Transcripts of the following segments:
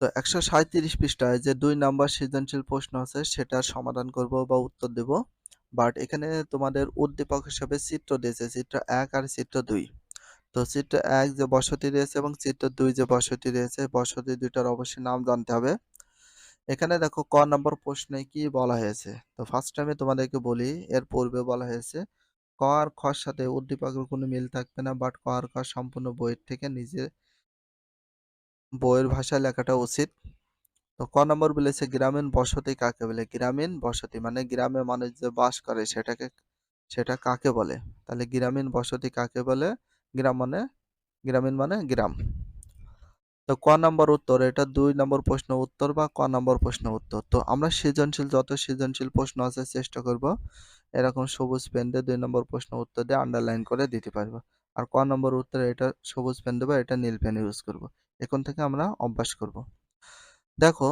তো একশো সাঁইত্রিশ পৃষ্ঠায় যে দুই নাম্বার সৃজনশীল প্রশ্ন আছে সেটার সমাধান করব বা উত্তর দেব। বাট এখানে তোমাদের উদ্দীপক হিসাবে চিত্র দিয়েছে, চিত্র এক আর চিত্র দুই। তো চিত্র এক যে বসতি রয়েছে এবং চিত্র দুই যে বসতি রয়েছে, বসতি দুইটার অবশ্যই নাম জানতে হবে। এখানে দেখো ক নম্বর প্রশ্নে কি বলা হয়েছে? তো ফার্স্ট টাইমে তোমাদেরকে বলি, এর পূর্বে বলা হয়েছে, ক আর খর সাথে উদ্দীপকের কোনো মিল থাকবে না বাট ক আর খ সম্পূর্ণ বইয়ের থেকে নিজে বইয়ের ভাষায় লেখাটা উচিত। তো ক নম্বর বলেছে, গ্রামীণ বসতি কাকে বলে? গ্রামীণ বসতি মানে গ্রামে মানুষ যে বাস করে সেটাকে, সেটা কাকে বলে? তাহলে গ্রামীণ বসতি কাকে বলে? গ্রাম মানে গ্রামীণ মানে গ্রাম। তো ক নম্বর উত্তর? এটা দুই নম্বর প্রশ্ন উত্তর বা ক নম্বর প্রশ্ন উত্তর? তো আমরা সৃজনশীল, যত সৃজনশীল প্রশ্ন আছে, চেষ্টা করব এরকম সবুজ পেন দিয়ে দুই নম্বর প্রশ্ন উত্তর দিয়ে আন্ডারলাইন করে দিতে পারব। আর ক নম্বর উত্তরে এটা সবুজ পেন দেবো, এটা নীল পেন ইউজ করব। এখন থেকে আমরা অভ্যাস করব। দেখো,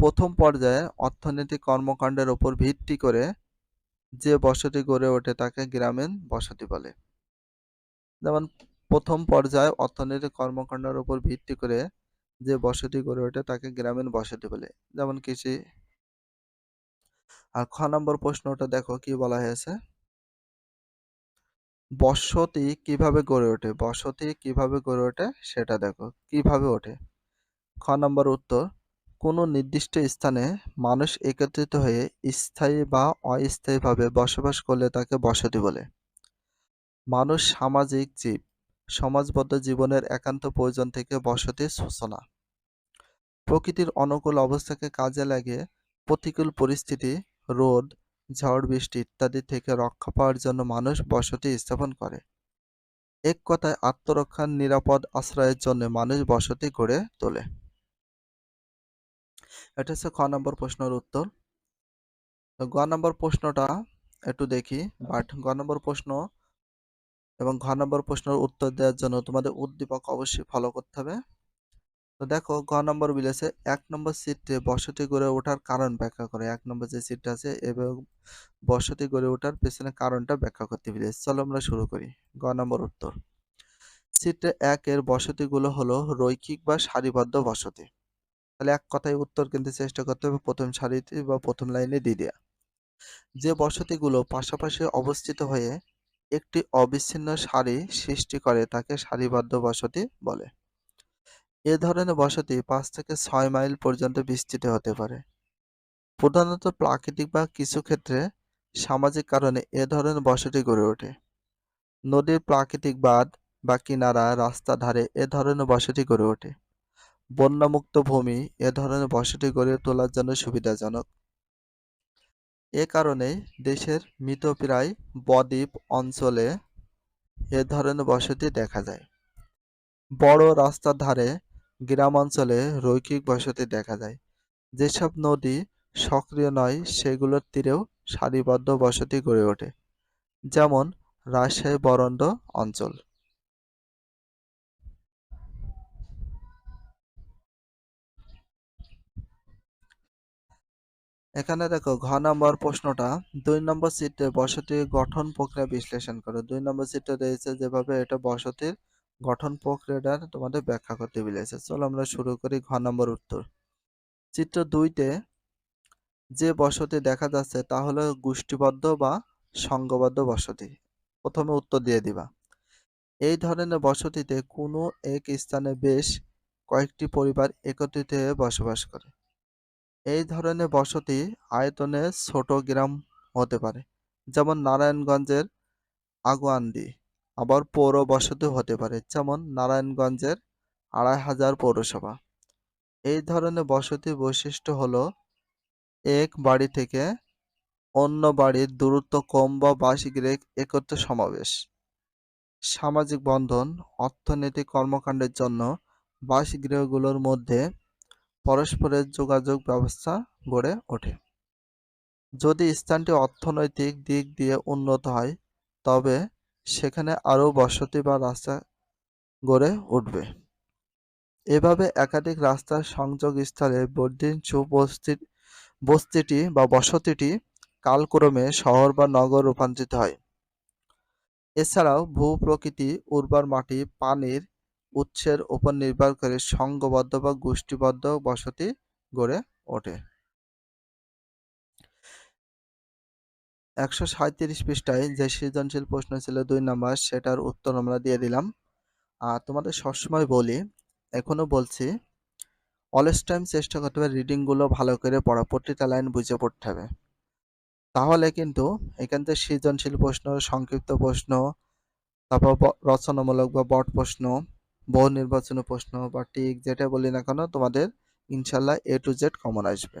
প্রথম পর্যায়ে অর্থনৈতিক কর্মকাণ্ডের উপর ভিত্তি করে যে বসতি গড়ে ওঠে তাকে গ্রামীণ বসতি বলে। যেমন, প্রথম পর্যায়ে অর্থনৈতিক কর্মকাণ্ডের উপর ভিত্তি করে যে বসতি গড়ে ওঠে তাকে গ্রামীণ বসতি বলে। যেমন কৃষি। আর খ নম্বর প্রশ্নটা দেখো কি বলা হয়েছে? বসতি কীভাবে গড়ে ওঠে? বসতি কীভাবে গড়ে ওঠে সেটা দেখো। কীভাবে ওঠে? খ নম্বর উত্তর, কোনো নির্দিষ্ট স্থানে মানুষ একত্রিত হয়ে স্থায়ী বা অস্থায়ীভাবে বসবাস করলে তাকে বসতি বলে। মানুষ সামাজিক জীব, সমাজবদ্ধ জীবনের একান্ত প্রয়োজন থেকে বসতি সূচনা। প্রকৃতির অনুকূল অবস্থাকে কাজে লাগিয়ে প্রতিকূল পরিস্থিতি, রোদ ঝড়, বৃষ্টি ইত্যাদি থেকে রক্ষা পাওয়ার জন্য মানুষ বসতি স্থাপন করে। এক কথায়, আত্মরক্ষার নিরাপদ আশ্রয়ের জন্য মানুষ বসতি গড়ে তোলে। এটা হচ্ছে খ নম্বর প্রশ্নের উত্তর। গ নম্বর প্রশ্নটা একটু দেখি বাট গ নম্বর প্রশ্ন এবং ঘ নম্বর প্রশ্নের উত্তর দেওয়ার জন্য তোমাদের উদ্দীপক অবশ্যই ফলো করতে হবে। তো দেখো গ নম্বর বিলেছে এক নম্বর সিটে বসতি গড়ে ওঠার কারণ ব্যাখ্যা করে। এক নম্বর যে সিটটা আছে এবং বসতি গড়ে ওঠার পেছনে কারণটা ব্যাখ্যা করতে বিলেছে চলো আমরা শুরু করি। গ নম্বর উত্তর। সিটে এক এর বসতিগুলো হলো রৈখিক বা সারিবদ্ধ বসতি। তাহলে এক কথায় উত্তর কিন্তু চেষ্টা করতে হবে। প্রথম সারিতে বা প্রথম লাইনে দিয়ে দেওয়া যে বসতিগুলো পাশাপাশি অবস্থিত হয়ে একটি অবিচ্ছিন্ন সারি সৃষ্টি করে তাকে সারিবদ্ধ বসতি বলে। এ ধরনের বসতি পাঁচ থেকে ছয় মাইল পর্যন্ত বিস্তৃত হতে পারে। প্রধানত প্রাকৃতিক বা কিছু ক্ষেত্রে সামাজিক কারণে এ ধরনের বসতি গড়ে ওঠে। নদীর প্রাকৃতিক বাঁধ বা কিনারা, রাস্তা ধারে এ ধরনের বসতি গড়ে ওঠে। বন্যামুক্ত ভূমি এ ধরনের বসতি গড়ে তোলার জন্য সুবিধাজনক। এ কারণে দেশের মৃতপ্রায় বদ্বীপ অঞ্চলে এ ধরনের বসতি দেখা যায়। বড় রাস্তার ধারে গ্রামাঞ্চলে রৈখিক বসতি দেখা যায়। যেসব নদী সক্রিয় নয়, সেগুলোর তীরেও সারিবদ্ধ বসতি গড়ে ওঠে, যেমন রাজশাহী বরন্ড অঞ্চল। এখানে দেখো, ঘ নম্বর প্রশ্নটা, দুই নম্বর সিটে বসতির গঠন প্রক্রিয়া বিশ্লেষণ করো। দুই নম্বর সিটে রয়েছে যেভাবে এটা বসতির গঠন প্রক্রিয়াটার তোমাদের ব্যাখ্যা করতে বলেছে। চলো আমরা শুরু করি ঘ নম্বর উত্তর। চিত্র দুইতে যে বসতি দেখা যাচ্ছে, তা হলো গোষ্ঠীবদ্ধ বা সংঘবদ্ধ বসতি। প্রথমে উত্তর দিয়ে দিবা। এই ধরনের বসতিতে কোনো এক স্থানে বেশ কয়েকটি পরিবার একত্রিত হয়ে বসবাস করে। এই ধরনের বসতি আয়তনে ছোট গ্রাম হতে পারে, যেমন নারায়ণগঞ্জের আগুয়ান্দি আবার পৌর বসতি হতে পারে, যেমন নারায়ণগঞ্জের আড়াই হাজার পৌরসভা। এই ধরনের বসতি বৈশিষ্ট্য হলো, এক বাড়ি থেকে অন্য বাড়ির দূরত্ব কম বা বাসগৃহে একত্র সমাবেশ। সামাজিক বন্ধন, অর্থনৈতিক কর্মকাণ্ডের জন্য বাসগৃহগুলোর মধ্যে পরস্পরের যোগাযোগ ব্যবস্থা গড়ে ওঠে। যদি স্থানটি অর্থনৈতিক দিক দিয়ে উন্নত হয়, তবে সেখানে আরও বসতি বা রাস্তা গড়ে উঠবে। এভাবে একাধিক রাস্তার সংযোগস্থলে বর্ধিন সুবস্তির বস্তিটি বা বসতিটি কালক্রমে শহর বা নগর রূপান্তরিত হয়। এছাড়াও ভূপ্রকৃতি উর্বর মাটি, পানির উৎসের উপর নির্ভর করে সংঘবদ্ধ বা গোষ্ঠীবদ্ধ বসতি গড়ে ওঠে। একশো সাঁইত্রিশ পৃষ্ঠায় যে সৃজনশীল প্রশ্ন ছিল দুই নাম্বার, সেটার উত্তর আমরা দিয়ে দিলাম। আর তোমাদের সবসময় বলি, এখনও বলছি অলস টাইম চেষ্টা করতে হবে রিডিংগুলো ভালো করে পড়া, প্রতিটা লাইন বুঝে পড়তে হবে। তাহলে কিন্তু এখান থেকে সৃজনশীল প্রশ্ন, সংক্ষিপ্ত প্রশ্ন, তারপর রচনামূলক বা বট প্রশ্ন, বহু নির্বাচনী প্রশ্ন বা টিক যেটা বলি না কেন, তোমাদের ইনশাল্লাহ এ টু জেড কমন আসবে।